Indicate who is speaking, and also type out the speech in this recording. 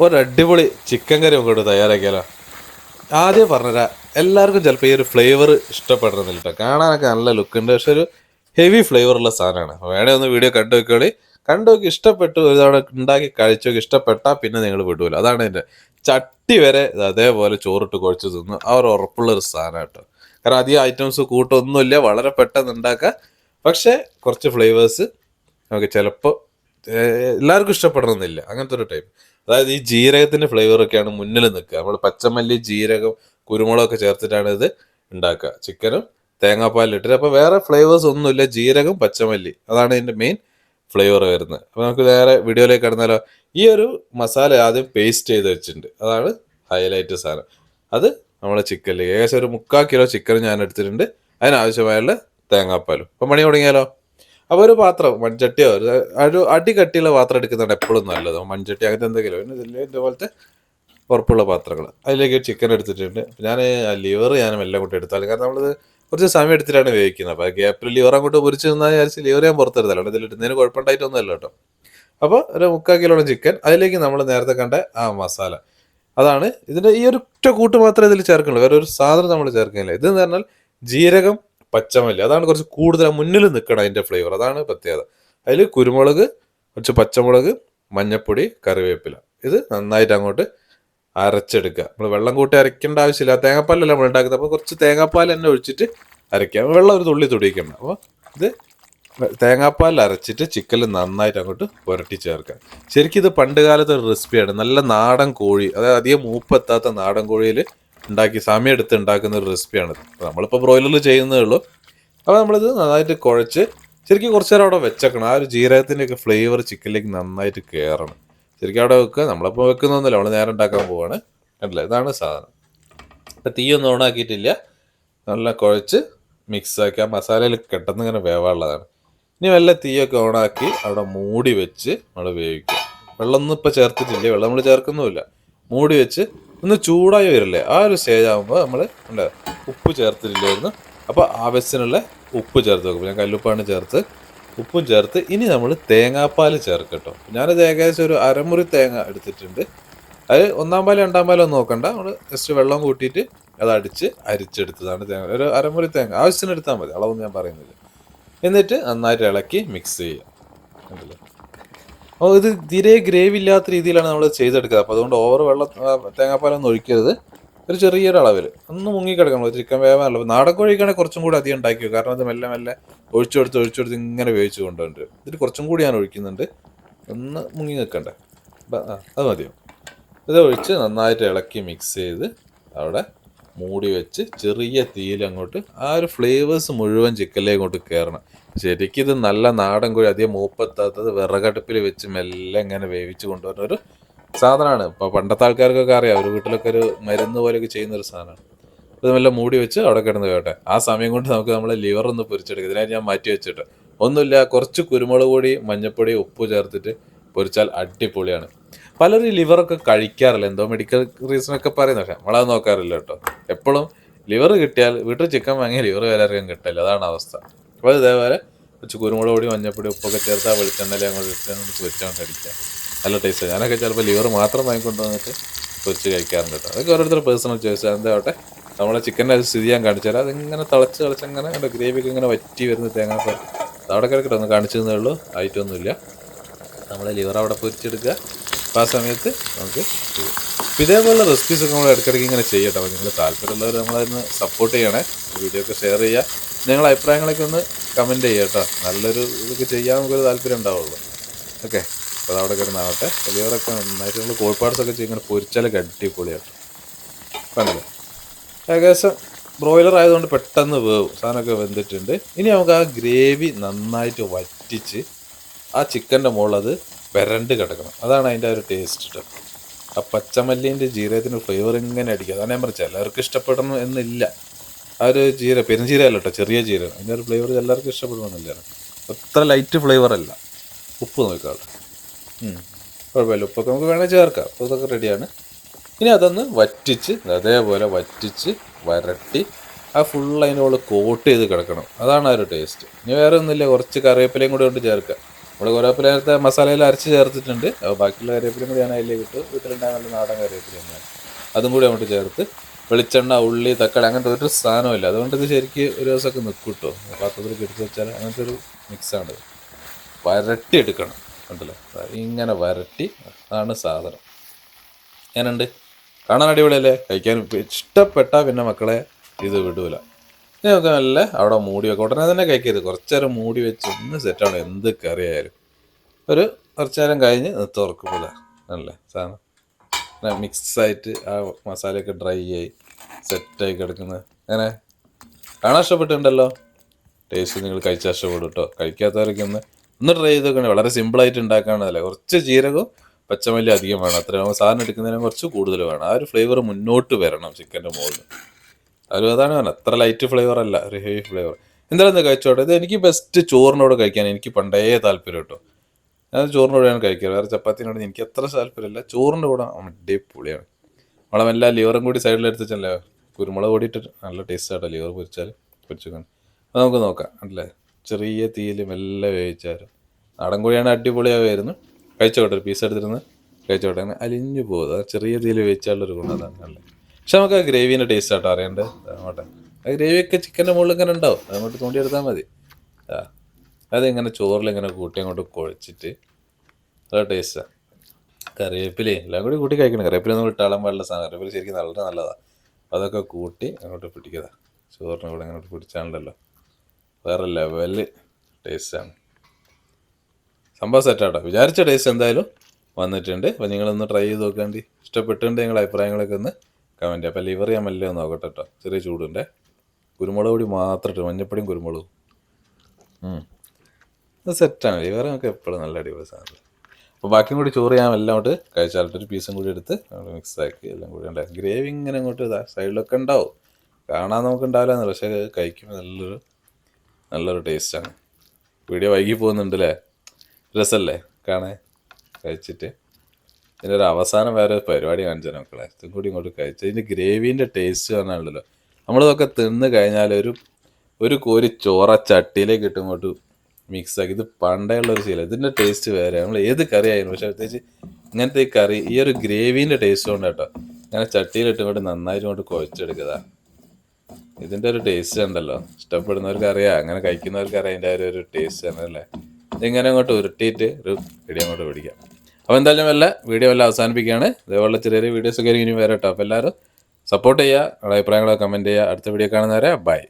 Speaker 1: ഒരു അടിപൊളി ചിക്കൻ കറി നമുക്ക് തയ്യാറാക്കിയാലോ. ആദ്യം പറഞ്ഞുതരാം എല്ലാവർക്കും ചിലപ്പോൾ ഈ ഒരു ഫ്ലേവർ ഇഷ്ടപ്പെടണമെന്നില്ല കേട്ടോ കാണാനൊക്കെ നല്ല ലുക്ക് ഉണ്ട്. പക്ഷെ ഒരു ഹെവി ഫ്ലേവർ ഉള്ള സാധനമാണ്. വേണേ ഒന്ന് വീഡിയോ കണ്ടു വെക്കോളി കണ്ടു നോക്കി ഇഷ്ടപ്പെട്ടു ഒരു തവണ ഉണ്ടാക്കി കഴിച്ചു നോക്കി ഇഷ്ടപ്പെട്ടാൽ പിന്നെ നിങ്ങൾ വിടൂല. അതാണ് എന്റെ ചട്ടി വരെ അതേപോലെ ചോറിട്ട് കുഴച്ച് തിന്നു. ഒരു ഉറപ്പുള്ള ഒരു സാധനം കേട്ടോ കാരണം അധികം ഐറ്റംസ് കൂട്ടൊന്നുമില്ല വളരെ പെട്ടെന്ന് ഉണ്ടാക്കാം. പക്ഷേ കുറച്ച് ഫ്ലേവേഴ്സ് നമുക്ക് ചിലപ്പോൾ എല്ലാവർക്കും ഇഷ്ടപ്പെടണമെന്നില്ല. അങ്ങനത്തെ ഒരു ടൈപ്പ് അതായത് ഈ ജീരകത്തിന്റെ ഫ്ലേവർ ഒക്കെയാണ് മുന്നിൽ നിൽക്കുക. നമ്മൾ പച്ചമല്ലി ജീരകം കുരുമുളകൊക്കെ ചേർത്തിട്ടാണ് ഇത് ഉണ്ടാക്കുക. ചിക്കനും തേങ്ങാപ്പാലിട്ടിട്ട് അപ്പോൾ വേറെ ഫ്ലേവേഴ്സ് ഒന്നുമില്ല. ജീരകം പച്ചമല്ലി. അതാണ് ഇതിന്റെ മെയിൻ ഫ്ലേവർ വരുന്നത്. അപ്പോൾ നമുക്ക് നേരെ വീഡിയോയിലേക്ക് കടന്നാലോ. ഈ ഒരു മസാല ആദ്യം പേസ്റ്റ് ചെയ്ത് വെച്ചിട്ടുണ്ട്. അതാണ് ഹൈലൈറ്റ് സാധനം. അത് നമ്മുടെ ചിക്കനിൽ ഏകദേശം ഒരു മുക്കാൽ കിലോ ചിക്കൻ ഞാൻ എടുത്തിട്ടുണ്ട്. അതിനാവശ്യമായുള്ള തേങ്ങാപ്പാലും. അപ്പം പണി തുടങ്ങിയാലോ? അപ്പോൾ ഒരു പാത്രം മൺചട്ടിയോ ഒരു അടികട്ടിയുള്ള അടി കട്ടിയുള്ള പാത്രം എടുക്കുന്നതാണ് എപ്പോഴും നല്ലത്. മൺചട്ടി അങ്ങനത്തെ എന്തെങ്കിലും ഇതുപോലത്തെ ഉറപ്പുള്ള പാത്രങ്ങൾ അതിലേക്ക് ചിക്കൻ എടുത്തിട്ടുണ്ട്. ഞാൻ ലിവർ ഞാനും എല്ലാം കൂട്ടി എടുത്താലും കാരണം നമ്മളിത് കുറച്ച് സമയം എടുത്തിട്ടാണ് ഉപയോഗിക്കുന്നത് അപ്പോൾ ഗ്യാപ്പിൽ ലിവർ അങ്ങോട്ട് പൊരിച്ച് നിന്നാൽ വിചാരിച്ച് ലിവർ ഞാൻ പുറത്തെടുത്തല്ലോ ഇതിൽ ഇടുന്നതിന് കുഴപ്പമുണ്ടായിട്ടൊന്നുമല്ല കേട്ടോ. അപ്പോൾ ഒരു മുക്കാൽ കിലോളം ചിക്കൻ അതിലേക്ക് നമ്മൾ നേരത്തെ കണ്ട ആ മസാല. അതാണ് ഇതിന്റെ ഈ ഒരു ഒറ്റ കൂട്ട് മാത്രമേ ഇതിൽ ചേർക്കുള്ളൂ വേറെ ഒരു സാധനം നമ്മൾ ചേർക്കുന്നില്ല. ഇത് എന്ന് പറഞ്ഞാൽ ജീരകം പച്ചമല്ലി. അതാണ് കുറച്ച് കൂടുതൽ മുന്നിൽ നിൽക്കണം അതിന്റെ ഫ്ലേവർ അതാണ് പ്രത്യേകത. അതിൽ കുരുമുളക് കുറച്ച് പച്ചമുളക് മഞ്ഞപ്പൊടി കറിവേപ്പില. ഇത് നന്നായിട്ട് അങ്ങോട്ട് അരച്ചെടുക്കുക. നമ്മൾ വെള്ളം കൂട്ടി അരയ്ക്കേണ്ട ആവശ്യമില്ല. തേങ്ങാപ്പാലല്ല നമ്മൾ ഉണ്ടാക്കുന്നത്. അപ്പോൾ കുറച്ച് തേങ്ങാപ്പാൽ തന്നെ ഒഴിച്ചിട്ട് അരയ്ക്കുക. വെള്ളം ഒരു തുള്ളി തുടിക്കണം അപ്പോൾ ഇത് തേങ്ങാപ്പാൽ അരച്ചിട്ട് ചിക്കനിൽ നന്നായിട്ട് അങ്ങോട്ട് പുരട്ടി ചേർക്കുക. ശരിക്കും ഇത് പണ്ട് കാലത്തെ ഒരു റെസിപ്പിയാണ് നല്ല നാടൻ കോഴി അതായത് അധികം മൂപ്പെത്താത്ത നാടൻ കോഴിയിൽ ഉണ്ടാക്കി സമയം എടുത്ത് ഉണ്ടാക്കുന്ന ഒരു റെസിപ്പിയാണ് നമ്മളിപ്പോൾ ബ്രോയിലറിൽ ചെയ്യുന്നേ ഉള്ളൂ. അപ്പോൾ നമ്മളിത് നന്നായിട്ട് കുഴച്ച് ശരിക്കും കുറച്ച് നേരം അവിടെ വെച്ചേക്കണം. ആ ഒരു ജീരകത്തിന്റെയൊക്കെ ഫ്ലേവർ ചിക്കനിലേക്ക് നന്നായിട്ട് കയറണം ശരിക്കും അവിടെ വെക്കുക. നമ്മളിപ്പോൾ വെക്കുന്നൊന്നുമില്ല. നമ്മൾ നേരെ ഉണ്ടാക്കാൻ പോവാണ്. കണ്ടില്ല? ഇതാണ് സാധനം. അപ്പോൾ തീയൊന്നും ഓണാക്കിയിട്ടില്ല. നല്ല കുഴച്ച് മിക്സാക്കി ആ മസാലയിൽ കെട്ടെന്ന് ഇങ്ങനെ വേവാനുള്ളതാണ്. ഇനി വല്ല തീയൊക്കെ ഓണാക്കി അവിടെ മൂടി വെച്ച് നമ്മൾ വേവിക്കുക. വെള്ളമൊന്നും ഇപ്പോൾ ചേർത്തിട്ടില്ല. വെള്ളം നമ്മൾ ചേർക്കുന്നുമില്ല. മൂടി വെച്ച് ഒന്ന് ചൂടായി വരില്ലേ? ആ ഒരു സ്റ്റേജ് ആകുമ്പോൾ നമ്മൾ ഉണ്ട് ഉപ്പ് ചേർത്തിട്ടില്ലായിരുന്നു. അപ്പോൾ ആവശ്യത്തിനുള്ള ഉപ്പ് ചേർത്ത് വെക്കും. ഞാൻ കല്ലുപ്പാണ് ചേർത്ത്. ഉപ്പും ചേർത്ത് ഇനി നമ്മൾ തേങ്ങാപ്പാൽ ചേർക്കട്ടോ ഞാനത് ഏകദേശം ഒരു അരമുറി തേങ്ങ എടുത്തിട്ടുണ്ട്. അത് ഒന്നാം പാൽ രണ്ടാം പാലോ ഒന്നും നോക്കണ്ട. നമ്മൾ ജസ്റ്റ് വെള്ളം കൂട്ടിയിട്ട് അത് അടിച്ച് അരിച്ചെടുത്തതാണ് തേങ്ങ. ഒരു അരമുറി തേങ്ങ. ആവശ്യത്തിന് എടുത്താൽ മതി. അളവൊന്നും ഞാൻ പറയുന്നില്ല. എന്നിട്ട് നന്നായിട്ട് ഇളക്കി മിക്സ് ചെയ്യുക. കണ്ടില്ലേ? അപ്പോൾ ഇത് തീരെ ഗ്രേവി ഇല്ലാത്ത രീതിയിലാണ് നമ്മൾ ചെയ്തെടുക്കുക. അപ്പോൾ അതുകൊണ്ട് ഓവർ വെള്ളം തേങ്ങാപ്പാലൊന്നും ഒഴിക്കരുത്. ഒരു ചെറിയൊരു അളവിൽ ഒന്ന് മുങ്ങിക്കിടക്കണം. ചിക്കൻ വേവാനല്ല നാടൻ കോഴിക്കാണെങ്കിൽ കുറച്ചും കൂടി അധികം ഉണ്ടാക്കിയോ കാരണം അത് മെല്ലെ മെല്ലെ ഒഴിച്ചു കൊടുത്ത് ഒഴിച്ചു കൊടുത്ത് ഇങ്ങനെ വേവിച്ച് കൊണ്ടുവരും ഇതിൽ കുറച്ചും കൂടി ഞാൻ ഒഴിക്കുന്നുണ്ട്. ഒന്ന് മുങ്ങി നിൽക്കണ്ടേ. അത് മതിയോ ഇത് ഒഴിച്ച് നന്നായിട്ട് ഇളക്കി മിക്സ് ചെയ്ത് അവിടെ മൂടി വെച്ച് ചെറിയ തീയിൽ അങ്ങോട്ട് ആ ഒരു ഫ്ലേവേഴ്സ് മുഴുവൻ ചിക്കനിലേക്ക് അങ്ങോട്ട് കയറണം ശരിക്കും ഇത് നല്ല നാടൻ കോഴി അധികം മൂപ്പെത്താത്തത് വിറകടുപ്പിൽ വെച്ച് മെല്ലെ ഇങ്ങനെ വേവിച്ച് കൊണ്ടുവരുന്ന ഒരു സാധനമാണ്. ഇപ്പോൾ പണ്ടത്തെ ആൾക്കാർക്കൊക്കെ അറിയാം ഒരു വീട്ടിലൊക്കെ ഒരു മരുന്ന് പോലെയൊക്കെ ചെയ്യുന്ന ഒരു സാധനമാണ്. ഇത് നല്ല മൂടി വെച്ച് അവിടെ കിടന്ന് വേട്ടെ ആ സമയം കൊണ്ട് നമുക്ക് നമ്മളെ ലിവർ ഒന്ന് പൊരിച്ചെടുക്കാം. ഇതിനായിട്ട് ഞാൻ മാറ്റി വെച്ചിട്ട്. ഒന്നുമില്ല കുറച്ച് കുരുമുളക് പൊടി മഞ്ഞപ്പൊടി ഉപ്പ് ചേർത്തിട്ട് പൊരിച്ചാൽ അടിപൊളിയാണ്. പലരും ഈ ലിവറൊക്കെ കഴിക്കാറില്ല. എന്തോ മെഡിക്കൽ റീസണൊക്കെ പറയുന്ന പക്ഷേ നമ്മളത് നോക്കാറില്ല കേട്ടോ. എപ്പോഴും ലിവർ കിട്ടിയാൽ വീട്ടിൽ ചിക്കൻ വാങ്ങിയ ലിവർ ആർക്കും കിട്ടില്ല അതാണ് അവസ്ഥ. അപ്പോൾ ഇതേപോലെ കുറച്ച് കുരുമുളക് പൊടി മഞ്ഞപ്പൊടി ഉപ്പൊക്കെ ചേർത്ത് ആ വെളിച്ചെണ്ണയിൽ അങ്ങോട്ട് ഇട്ട് അങ്ങോട്ട് പൊരിച്ചാൽ കഴിക്കാം നല്ല ടേസ്റ്റ് ഞാനൊക്കെ ചിലപ്പോൾ ലിവർ മാത്രം വാങ്ങിക്കൊണ്ട് വന്നിട്ട് പൊരിച്ച് കഴിക്കാറുണ്ട് കേട്ടോ അതൊക്കെ ഓരോരുത്തർ പേഴ്സണൽ ചോയ്സ് എന്താവട്ടെ നമ്മളെ ചിക്കന്റെ സ്ഥിതി ഞാൻ കാണിച്ചാൽ അതിങ്ങനെ തിളച്ച് തിളച്ച് അങ്ങനെ അതിന്റെ ഗ്രേവിക്ക് ഇങ്ങനെ വറ്റി വരുന്ന തേങ്ങാപ്പാൽ. അവിടെ കിടക്കട്ടെ ഒന്ന് കാണിച്ചു തന്നേ ഉള്ളൂ. ആയിട്ടൊന്നുമില്ല നമ്മൾ ലിവർ അവിടെ പൊരിച്ചെടുക്കുക. അപ്പോൾ ആ സമയത്ത് നമുക്ക് അപ്പോൾ ഇതേപോലെ റെസിപ്പീസ് ഒക്കെ നമ്മൾ ഇടയ്ക്കിടയ്ക്ക് ഇങ്ങനെ ചെയ്യട്ടോ. അപ്പോൾ നിങ്ങൾ താല്പര്യമുള്ളവർ നമ്മളതിന് സപ്പോർട്ട് ചെയ്യണേ. വീഡിയോ ഒക്കെ ഷെയർ ചെയ്യുക. നിങ്ങളുടെ അഭിപ്രായങ്ങളൊക്കെ ഒന്ന് കമന്റ് ചെയ്യുക കേട്ടോ. നല്ലൊരു ഇതൊക്കെ ചെയ്യാൻ നമുക്കൊരു താല്പര്യം ഉണ്ടാവുള്ളൂ. ഓക്കെ അപ്പോൾ അതവിടെ കിടന്നാവട്ടെ വലിയവരൊക്കെ നന്നായിട്ട് നമ്മൾ കോഴിപ്പാട്സൊക്കെ ചെയ്യുന്ന ഇങ്ങനെ പൊരിച്ചാലൊക്കെ അടിപൊളിയാട്ടോ. കണ്ടല്ലോ ഏകദേശം ബ്രോയിലർ ആയതുകൊണ്ട് പെട്ടെന്ന് വേവും. സാധനമൊക്കെ വെന്തിട്ടുണ്ട്. ഇനി നമുക്ക് ആ ഗ്രേവി നന്നായിട്ട് വറ്റിച്ച് ആ ചിക്കന്റെ മുകളത് വരണ്ട് കിടക്കണം. അതാണ് അതിന്റെ ഒരു ടേസ്റ്റ് കേട്ടോ ആ പച്ചമല്ലിന്റെ ജീരകത്തിന്റെ ഫ്ലേവർ ഇങ്ങനെ അടിക്കുക. അതാണ് ഞാൻ പറഞ്ഞത്. എല്ലാവർക്കും ഇഷ്ടപ്പെടണം എന്നില്ല. ആ ഒരു ജീര പെരുംജീരകല്ല കേട്ടോ ചെറിയ ജീരകം. അതിന്റെ ഒരു ഫ്ലേവർ എല്ലാവർക്കും ഇഷ്ടപ്പെടുമെന്നില്ല അത്ര ലൈറ്റ് ഫ്ലേവർ അല്ല. ഉപ്പ് നോക്കാം. കുഴപ്പമില്ല ഉപ്പൊക്കെ നമുക്ക് വേണമെങ്കിൽ ചേർക്കാം. അപ്പോൾ ഇതൊക്കെ റെഡിയാണ് ഇനി അതൊന്ന് വറ്റിച്ച് അതേപോലെ വറ്റിച്ച് വരട്ടി ആ ഫുൾ അതിനോട് കോട്ട് ചെയ്ത് കിടക്കണം. അതാണ് ആ ഒരു ടേസ്റ്റ് ഇനി വേറെ ഒന്നുമില്ല കുറച്ച് കറിവേപ്പിലയും കൂടി കൊണ്ട് ചേർക്കുക നമ്മൾ കറിവേപ്പില നേരത്തെ മസാലയിൽ അരച്ച് ചേർത്തിട്ടുണ്ട്. അപ്പോൾ ബാക്കിയുള്ള കറിവേപ്പിലയും കൂടി ഞാൻ അതിലേക്ക് ഇട്ടു. വീട്ടിലുണ്ടായ നല്ല നാടൻ കറിവേപ്പില തന്നെയാണ് അതും കൂടി അങ്ങോട്ട് ചേർത്ത് വെളിച്ചെണ്ണ ഉള്ളി തക്കാളി അങ്ങനത്തെ ഒരു സാധനമില്ല. അതുകൊണ്ട് ഇത് ശരിക്ക് ഒരു ദിവസമൊക്കെ നിൽക്കും കേട്ടോ പാത്രത്തിൽ കെട്ടിച്ച് വെച്ചാൽ അങ്ങനത്തെ ഒരു മിക്സാണ് വരട്ടി എടുക്കണം. ഉണ്ടല്ലോ ഇങ്ങനെ വരട്ടി അതാണ് സാധനം. ഞാനുണ്ട് കാണാൻ അടിപൊളിയല്ലേ? കഴിക്കാൻ ഇഷ്ടപ്പെട്ടാൽ പിന്നെ മക്കളെ ഇത് വിടൂല. ഇനി നമുക്ക് നല്ല അവിടെ മൂടി വെക്കാം ഉടനെ തന്നെ കഴിക്കരുത്. കുറച്ച് നേരം മൂടി വെച്ച് ഒന്ന് സെറ്റാണ് എന്ത് കറിയായാലും ഒരു കുറച്ച് നേരം കഴിഞ്ഞ് തുറക്കുമ്പോൾ നല്ല സാധനം. മിക്സ് ആയിട്ട് ആ മസാലയൊക്കെ ഡ്രൈ ആയി സെറ്റായി കിടക്കുന്നത് അങ്ങനെ കാണാൻ ഇഷ്ടപ്പെട്ടിട്ടുണ്ടല്ലോ? ടേസ്റ്റ് നിങ്ങൾ കഴിച്ചാൽ ഇഷ്ടപ്പെടും കേട്ടോ കഴിക്കാത്തവരൊക്കെ ഒന്ന് ഒന്ന് ട്രൈ ചെയ്ത് നോക്കണേ വളരെ സിമ്പിളായിട്ട് ഉണ്ടാക്കാനല്ലേ കുറച്ച് ജീരകവും പച്ചമല്ലി അധികം വേണം. അത്രയാകുമ്പോൾ സാധനം എടുക്കുന്നതിന് കുറച്ച് കൂടുതൽ വേണം. ആ ഒരു ഫ്ലേവർ മുന്നോട്ട് വരണം ചിക്കന്റെ മുകളിൽ. ഒരു അതാണ് വേണം അത്ര ലൈറ്റ് ഫ്ലേവർ അല്ല ഒരു ഹെവി ഫ്ലേവർ എന്തായാലും കഴിച്ചോട്ടെ. ഇത് എനിക്ക് ബെസ്റ്റ് ചോറിനോട് കഴിക്കാൻ എനിക്ക് പണ്ടേ താല്പര്യം കേട്ടോ ഞാൻ കൂടെയാണ് കഴിക്കാറ് വേറെ ചപ്പാത്തിനോട് എനിക്ക് അത്ര താല്പര്യമില്ല. ചോറിന്റെ കൂടെ അടിപൊളിയാണ്. നമ്മളെ എല്ലാ ലിവറും കൂടി സൈഡിൽ എടുത്തിട്ടല്ലേ കുരുമുളക് കൂടിയിട്ട് നല്ല ടേസ്റ്റ് ആട്ടോ ലിവർ പൊരിച്ചാൽ പൊരിച്ചിക്കണം. അത് നമുക്ക് നോക്കാം അല്ലേ? ചെറിയ തീയിലും എല്ലാം വേവിച്ചാൽ നാടൻ കൂടിയാണ് അടിപൊളിയാവുമായിരുന്നു കഴിച്ചോട്ടെ ഒരു പീസ് എടുത്തിരുന്ന് കഴിച്ചോട്ടെ. അങ്ങനെ അലിഞ്ഞു പോകും. ചെറിയ തീയിൽ വേവിച്ചാലുള്ളൊരു ഗുണം അതാണ് അല്ലേ? പക്ഷെ നമുക്ക് ആ ഗ്രേവീന്റെ ടേസ്റ്റ് ആട്ടോ അറിയണ്ടേ അങ്ങോട്ടെ. ആ ഗ്രേവിയൊക്കെ ചിക്കന്റെ മുകളിൽ ഇങ്ങനെ ഉണ്ടാവും. അതുകൊണ്ട് തോണ്ടിയെടുത്താൽ മതി. ആ. അതിങ്ങനെ ചോറിലിങ്ങനെ കൂട്ടി അങ്ങോട്ട് കുഴച്ചിട്ട്? നല്ല ടേസ്റ്റാണ് കറിവേപ്പിലേ എല്ലാം കൂടി കൂട്ടി കഴിക്കണം. കറിവേപ്പില ഒന്നും ഇട്ടാളം പാടില്ല. സാധനം കറിവേപ്പില ശരിക്കും നല്ല നല്ലതാണ് അതൊക്കെ കൂട്ടി അങ്ങോട്ട് പിടിക്കുക ചോറിന് കൂടെ അങ്ങോട്ട് പിടിച്ചാണല്ലോ വേറെ ലെവൽ ടേസ്റ്റാണ് സംഭവം സെറ്റാട്ടോ വിചാരിച്ച ടേസ്റ്റ് എന്തായാലും വന്നിട്ടുണ്ട്. അപ്പോൾ നിങ്ങളൊന്ന് ട്രൈ ചെയ്ത് നോക്കാണ്ടി. ഇഷ്ടപ്പെട്ടിട്ടുണ്ട് നിങ്ങളുടെ അഭിപ്രായങ്ങളൊക്കെ ഒന്ന് കമന്റ് അപ്പോൾ ലിവർ ചെയ്യാൻ മെല്ലെ ഒന്ന് നോക്കട്ടെ കേട്ടോ ചെറിയ ചൂടുണ്ടേ. കുരുമുളക് പൊടി മാത്രം മഞ്ഞപ്പൊടിയും കുരുമുളകും. അത് സെറ്റാണ് ലിവർ നമുക്ക് എപ്പോഴും നല്ല അടിപൊളി സാധനം അപ്പോൾ ബാക്കിയും കൂടി ചോറ് ഞാൻ എല്ലാം അങ്ങോട്ട് കഴിച്ചാലിട്ട് ഒരു പീസും കൂടി എടുത്ത് മിക്സ് ആക്കി എല്ലാം കൂടി ഉണ്ടാക്കി. ഗ്രേവി ഇങ്ങനെ അങ്ങോട്ട് സൈഡിലൊക്കെ ഉണ്ടാവും. കാണാൻ നമുക്ക് ഉണ്ടാവില്ല പക്ഷേ കഴിക്കുമ്പോൾ നല്ലൊരു നല്ലൊരു ടേസ്റ്റാണ് വീഡിയോ വൈകി പോകുന്നുണ്ട് അല്ലേ രസമല്ലേ കാണേ കഴിച്ചിട്ട്. ഇതിന്റെ ഒരു അവസാനം വേറെ പരിപാടി കാണിച്ചാൽ മക്കളെ. ഇതും കൂടി ഇങ്ങോട്ട് കഴിച്ചു ഇതിന്റെ ഗ്രേവീന്റെ ടേസ്റ്റ് പറഞ്ഞാണല്ലോ നമ്മളിതൊക്കെ തിന്ന് കഴിഞ്ഞാൽ ഒരു ഒരു കോരി ചോറ ചട്ടിയിലേക്ക് ഇട്ട് ഇങ്ങോട്ട് മിക്സ് ആക്കി ഇത് പണ്ടേ ഒരു ശീലം. ഇതിന്റെ ടേസ്റ്റ് വേറെ. നമ്മൾ ഏത് കറി ആയിരുന്നു പക്ഷേ പ്രത്യേകിച്ച് ഇങ്ങനത്തെ ഈ കറി ഈ ഒരു ഗ്രേവീന്റെ ടേസ്റ്റ് കൊണ്ട് കേട്ടോ. ഞാൻ ചട്ടിയിലിട്ട് ഇങ്ങോട്ട് നന്നായിട്ട് ഇങ്ങോട്ട് കുഴച്ചെടുക്കുന്നതാണ് ഇതിന്റെ ഒരു ടേസ്റ്റ് ഉണ്ടല്ലോ. ഇഷ്ടപ്പെടുന്നവർക്ക് അറിയാം അങ്ങനെ കഴിക്കുന്നവർക്ക് അറിയാം അതിന്റെ ഒരു ഒരു ടേസ്റ്റ് ആണല്ലേ ഇതിങ്ങനെ അങ്ങോട്ട് ഉരുട്ടിയിട്ട് ഒരു പിടി അങ്ങോട്ട് പിടിക്കാം. അപ്പോൾ എന്തായാലും വല്ല വീഡിയോ എല്ലാം അവസാനിപ്പിക്കുകയാണ്. ഇതേപോലുള്ള ചെറിയ ചെറിയ വീഡിയോസ് ഒക്കെ ഇനി വരാം കേട്ടോ അപ്പോൾ എല്ലാവരും സപ്പോർട്ട് ചെയ്യുക അഭിപ്രായങ്ങളോ കമന്റ് ചെയ്യുക. അടുത്ത വീഡിയോ കാണുന്നവരെ ബൈ